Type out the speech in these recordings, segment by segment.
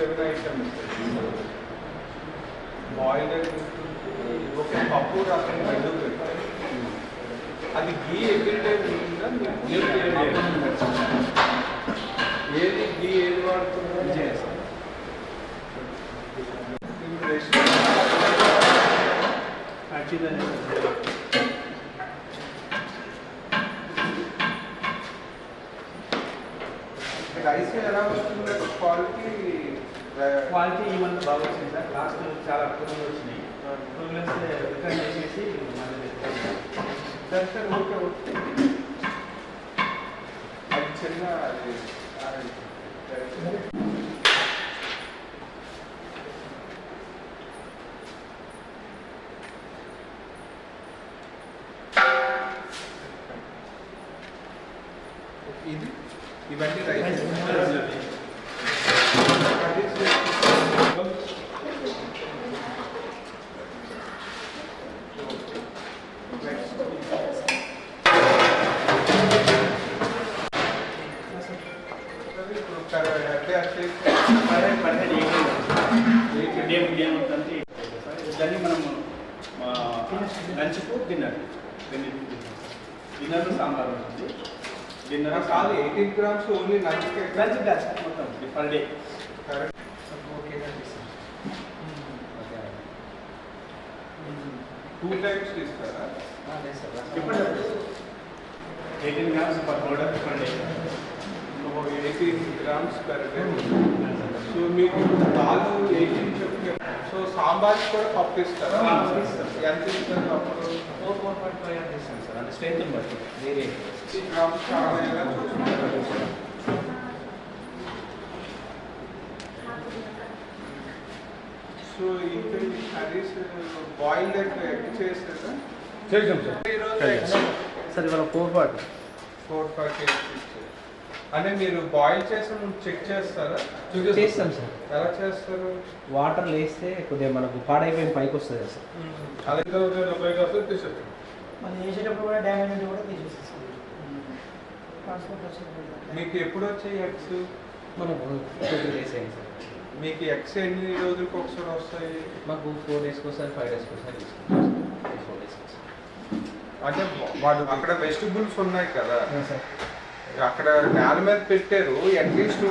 Seven items boiler ఒక పప్పు రసం రెండు పెట్టారు అది గీ ఎవ్రీ టైం ఏది గీ ఏది వాడుతున్నారు ఇప్పుడు రెస్టారెంట్ రైస్ ఎలా వస్తుంది క్వాలిటీ క్వాలిటీ ఈ మంత్ బాగా వచ్చింది సార్ లాస్ట్ చాలా పురుగులు వచ్చినాయి పురుగులు వస్తే రిటర్న్ చేసేసి మళ్ళీ సార్ సార్ ఓకే ఓకే అది చిన్న అది అది, ఇది ఇవన్నీ రైస్. దాన్ని మనం లంచ్కు డిన్నర్. డిన్నర్. సాంబార్ ఉంటుంది. డిన్నర్ కాదు eighteen grams only lunch lunch sir. మొత్తం పర్ డే టూ టైమ్స్ చెప్పండి eighteen grams per powder per day eighteen grams per day so మీకు పాలు ఎయిటీన్ చెప్పి సో సాంబార్ కూడా పప్పు ఇస్తారా. ఎంత ఇస్తారు? ఫోర్ పాయింట్ ఫైవ్ అంటే ఇస్తాను సార్ అంటే స్ట్రెంత్ బట్టి వేరే సో ఇంకా ఈ కర్రీస్ బాయిల్డ్ ఎగ్ చేస్తారా చేద్దాం. సార్ సార్ ఇవాళ ఫోర్ పార్ట్ ఫోర్ కేజీస్ అంటే మీరు బాయిల్ చేసి చెక్ చేస్తారా? చేస్తాం సార్. ఎలా చేస్తారు? వాటర్ లేస్తే కొద్దిగా మనకు పాడైపోయిన పైకి వస్తుంది సార్. తీసేస్తారు మనం చేసేటప్పుడు కూడా డ్యామేజ్ ఉంటే కూడా తీసేస్తాం మీకు ఎప్పుడు వచ్చాయి ఎగ్స్? మనకు టూ త్రీ డేస్ అయింది సార్. మీకు ఎగ్స్ ఎన్ని రోజులకు ఒకసారి వస్తాయి? మాకు ఫోర్ డేస్కి ఒకసారి ఫైవ్ డేస్కి ఒకసారి తీసుకుంటాం ఫోర్ అంటే వాడు అక్కడ వెజిటబుల్స్ ఉన్నాయి కదా. సార్. అక్కడ నేల మీద పెట్టారు. అట్లీస్ట్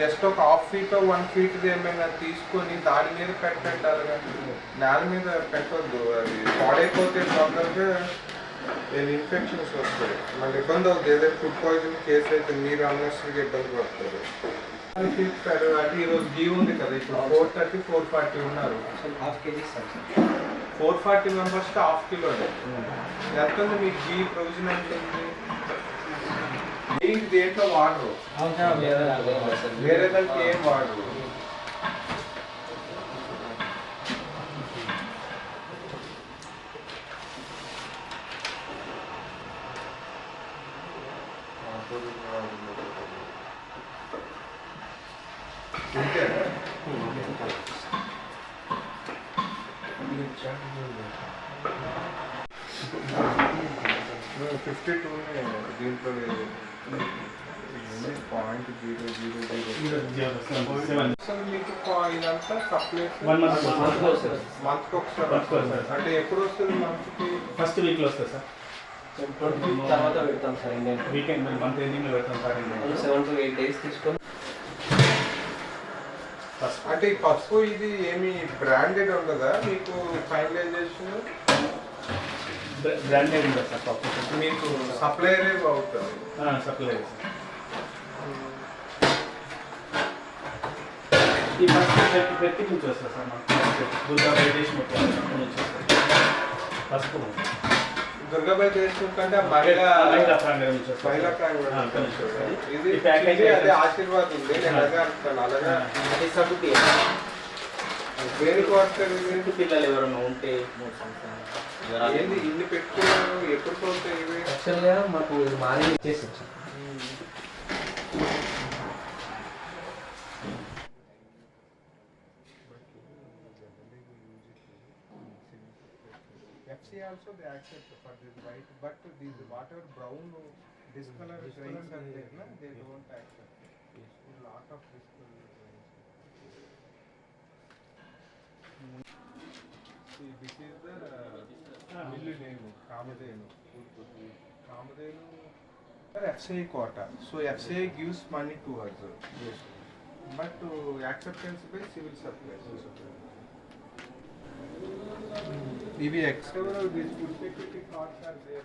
జస్ట్ ఒక హాఫ్ ఫీట్ వన్ ఫీట్ ఏమైనా తీసుకొని దాని మీద పెట్టండి అలాగా. నేల మీద పెట్టొద్దు. అది పాడైపోతే తొందరగా ఇన్ఫెక్షన్స్ వస్తాయి. మళ్ళీ ఇబ్బంది అవుతుంది ఏదైనా ఫుడ్ పాయిజన్ కేసు అయితే మీరు అన్నెసరీగా ఇబ్బంది పడతారు. అంటే ఈరోజు గీ ఉంది కదా. ఇప్పుడు ఫోర్ థర్టీ ఫోర్ ఫార్టీ ఉన్నారు. హాఫ్ కేజీ ఫోర్ ఫార్టీ మెంబర్స్కి హాఫ్ కిలో ఎంత ఉంది మీకు గీ ప్రొవిజన్ ఎంత ఉంది గీ దేంట్లో వాడరు వేరే దానికి ఏం వాడరు ఇంతేనా? ఫిఫ్టీ టూ దీంట్లో లేదు point zero zero zero seven అసలు మీకు కా- ఇదంతా సప్లై వన్ మంత్ Monthly మంత్కి ఒకసారి Monthకి ఒకసారి. అంటే ఎప్పుడు వస్తుంది మంత్కి ఫస్ట్ వీక్లో వస్తుంది సార్ తర్వాత పెడతాం సార్ ఇండియన్ వీకెండ్ మంత్ ఎండింగ్లో పెడతాం సార్ మనం సెవెన్ టు ఎయిట్ డేస్ తీసుకొని ఫస్ట్ అంటే ఈ పసుపు ఇది ఏమి బ్రాండెడ్ ఉండదా మీకు ఫైనలైజేషన్ బ్రాండెడ్ ఉంటుంది సార్ పప్పు మీకు సప్లైయర్ అవుతుంది సప్లై ఈ ఫస్ట్ పెట్టి పెట్టి నుంచి వస్తుంది సార్ మాకు దుర్గా వైదేశ్ మొత్తం అక్కడ నుంచి వస్తుంది పసుపు దుర్గాబాయ్ దేశం కంటే ఆ మహిళా మహిళా ప్రాంగణం నుంచి వస్తుంది మహిళా ప్రాంగణం ఆ, అక్కడ నుంచి వస్తుంది. ఇది ఈ ప్యాకేజ్ ఇది అదే ఆశీర్వాదం ఉంది నేను అదే అంటాను అలాగా అది సబ్బుకి దేనికి వాడతారు ఇది? ఇంటి పిల్లలు ఎవరైనా ఉంటే మూడు సంవత్సరాలు ఏంది ఇన్ని పెట్టుకున్నారు ఎప్పుడు పోతాయి ఇవి యాక్చువల్గా మాకు ఇది మారి ఇచ్చేసాం sir FC also they accept for this white, but these whatever brown discolor grains are there, na, they don't accept. A lot of discolor this is the mill name, Kamadenu. Kamadenu. FCI quota. So FCI gives money to us. Yes. But uh, acceptance by civil supplies. Yes. EBX. Several these food security cards are there.